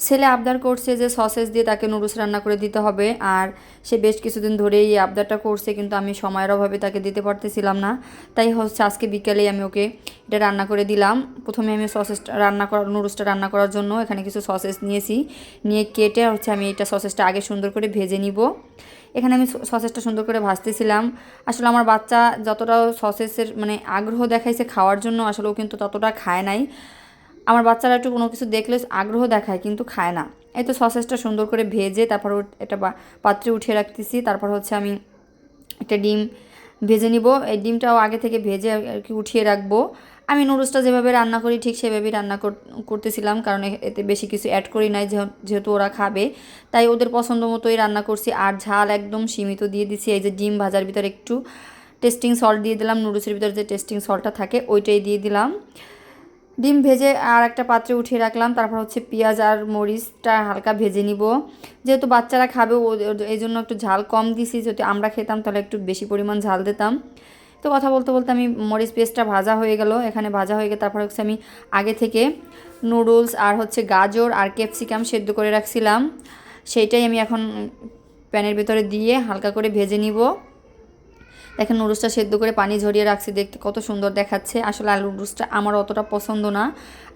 ছেলে আবদার করছে যে সসেস দিয়ে তাকে নুডলস রান্না করে দিতে হবে, আর সে বেশ কিছুদিন ধরেই এই আবদারটা করছে, কিন্তু আমি সময়ের অভাবে তাকে দিতে পারতেছিলাম না। তাই হচ্ছে আজকে বিকেলেই আমি ওকে এটা রান্না করে দিলাম। প্রথমে আমি সসেসটা রান্না করার নুডলসটা রান্না করার জন্য এখানে কিছু সসেস নিয়েছি। নিয়ে কেটে হচ্ছে আমি এটা সসেসটা আগে সুন্দর করে ভেজে নিব। এখানে আমি সসেসটা সুন্দর করে ভাজতেছিলাম। আসলে আমার বাচ্চা যতটা সসেসের মানে আগ্রহ দেখাইছে খাওয়ার জন্য, আসলে ও কিন্তু ততটা খায় নাই। আমার বাচ্চারা একটু কোনো কিছু দেখলে আগ্রহ দেখায়, কিন্তু খায় না। এই তো সসেসটা সুন্দর করে ভেজে তারপর এটা পাত্রে উঠিয়ে রাখতেছি। তারপর হচ্ছে আমি একটা ডিম ভেজে নিব। এই ডিমটাও আগে থেকে ভেজে আর কি উঠিয়ে রাখব। আমি নুডলসটা যেভাবে রান্না করি, ঠিক সেভাবেই রান্না কর- করতেছিলাম, কারণ এতে বেশি কিছু অ্যাড করি নাই যেহেতু ওরা খাবে। তাই ওদের পছন্দ মতোই রান্না করছি। আর ঝাল একদম সীমিত দিয়ে দিছি। এই যে ডিম ভাজার ভিতরে একটু টেস্টিং সল্ট দিয়ে দিলাম। নুডলসের ভিতরে যে টেস্টিং সল্টটা থাকে, ওইটাই দিয়ে দিলাম। ডিম ভেজে আর একটা পাত্রে উঠিয়ে রাখলাম। তারপর হচ্ছে পেঁয়াজ আর মরিচটা হালকা ভেজে নিব। যেহেতু বাচ্চারা খাবে এই জন্য একটু ঝাল কম দিছি। যদি আমরা খেতাম, তাহলে একটু বেশি পরিমাণ ঝাল দিতাম। তো কথা বলতে বলতে আমি মরিচ পেস্টটা ভাজা হয়ে গেল। এখানে ভাজা হয়ে গেলে তারপর হচ্ছে আমি আগে থেকে নুডলস আর হচ্ছে গাজর আর ক্যাপসিকাম সেদ্ধ করে রাখছিলাম। সেইটাই আমি এখন প্যানের ভেতরে দিয়ে হালকা করে ভেজে নিব। দেখেন নুডলসটা সেদ্ধ করে পানি ঝরিয়ে রাখছি, দেখতে কত সুন্দর দেখাচ্ছে। আসলে আলু নুডলসটা আমার অতটা পছন্দ না।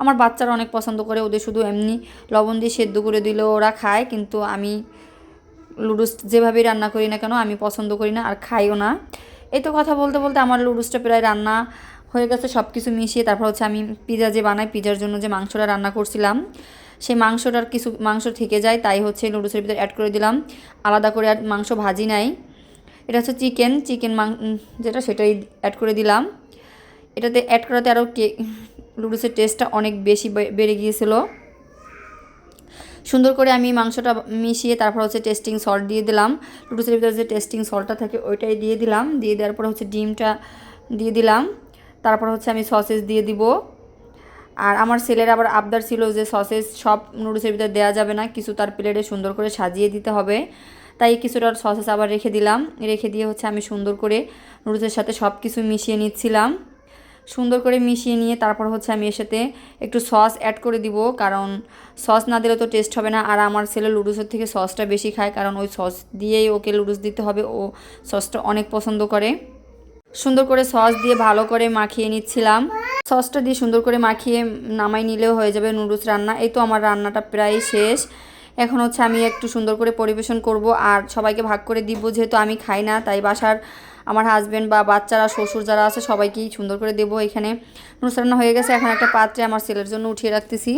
আমার বাচ্চারা অনেক পছন্দ করে, ওদের শুধু এমনি লবণ দিয়ে সেদ্ধ করে দিলেও ওরা খায়, কিন্তু আমি লুডুস যেভাবেই রান্না করি না কেন, আমি পছন্দ করি না আর খাইও না। এই তো কথা বলতে বলতে আমার লুডুসটা প্রায় রান্না হয়ে গেছে সব কিছু মিশিয়ে তারপর হচ্ছে আমি পিজা যে বানাই, পিজার জন্য যে মাংসটা রান্না করছিলাম, সেই মাংসটার কিছু, মাংস থেকে যায়, তাই হচ্ছে লুডুসের ভিতরে অ্যাড করে দিলাম। আলাদা করে আর মাংস ভাজি নাই। এটা হচ্ছে চিকেন চিকেন মাং যেটা সেটাই অ্যাড করে দিলাম। এটাতে অ্যাড করাতে আরও কে লুডুসের টেস্টটা অনেক বেশি বেড়ে গিয়েছিল। সুন্দর করে আমি মাংসটা মিশিয়ে তারপর হচ্ছে টেস্টিং সল্ট দিয়ে দিলাম। লুডুসের ভিতরে যে টেস্টিং সল্টটা থাকে ওইটাই দিয়ে দিলাম। দিয়ে দেওয়ার পর হচ্ছে ডিমটা দিয়ে দিলাম। তারপর হচ্ছে আমি সসেস দিয়ে দিব। আর আমার ছেলের আবার আবদার ছিল যে সসেস সব নুডলসের ভিতরে দেওয়া যাবে না। কিছু তার প্লেটে সুন্দর করে সাজিয়ে দিতে হবে। তাই কিছুটা সসেস আবার রেখে দিলাম। রেখে দিয়ে হচ্ছে আমি সুন্দর করে নুডলসের সাথে সব কিছু মিশিয়ে নিচ্ছিলাম। সুন্দর করে মিশিয়ে নিয়ে তারপর হচ্ছে আমি এর সাথে একটু সস অ্যাড করে দিব, কারণ সস না দিলে তো টেস্ট হবে না। আর আমার ছেলে লুডুসের থেকে সসটা বেশি খায়, কারণ ওই সস দিয়েই ওকে লুডুস দিতে হবে। ও সসটা অনেক পছন্দ করে। সুন্দর করে সস দিয়ে ভালো করে মাখিয়ে নিচ্ছিলাম। সসটা দিয়ে সুন্দর করে মাখিয়ে নামাই নিলেও হয়ে যাবে নুডলস রান্না। এই তো আমার রান্নাটা প্রায় শেষ। এখন হচ্ছে আমি একটু সুন্দর করে পরিবেশন করব আর সবাইকে ভাগ করে দিব, যেহেতু আমি খাই না, তাই বাসার আমার হাজব্যান্ড বা বাচ্চারা, শ্বশুর যারা আছে, সবাইকেই সুন্দর করে দেবো এখানে। নুডলস রান্না হয়ে গেছে, এখন একটা পাত্রে আমার ছেলের জন্য উঠিয়ে রাখতেছি।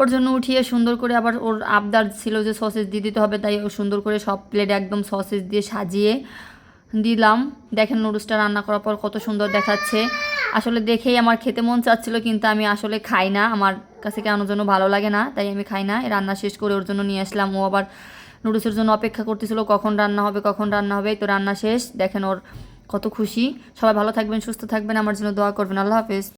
ওর জন্য উঠিয়ে সুন্দর করে আবার ওর আবদার ছিল যে সসেজ দিয়ে দিতে হবে, তাই ও সুন্দর করে সব প্লেটে একদম সসেস দিয়ে সাজিয়ে দিলাম। দেখেন নুডলসটা রান্না করার পর কত সুন্দর দেখাচ্ছে। আসলে দেখেই আমার খেতে মন চাচ্ছিল, কিন্তু আমি আসলে খাই না। আমার কাছে কেন জন্য ভালো লাগে না, তাই আমি খাই না। রান্না শেষ করে ওর জন্য নিয়ে আসলাম। ও আবার নুডলসের জন্য অপেক্ষা করতেছিল, কখন রান্না হবে, কখন রান্না হবে। তো রান্না শেষ। দেখেন ওর কত খুশি। সবাই ভালো থাকবেন, সুস্থ থাকবেন। আমার জন্য দোয়া করবেন। আল্লাহ হাফেজ।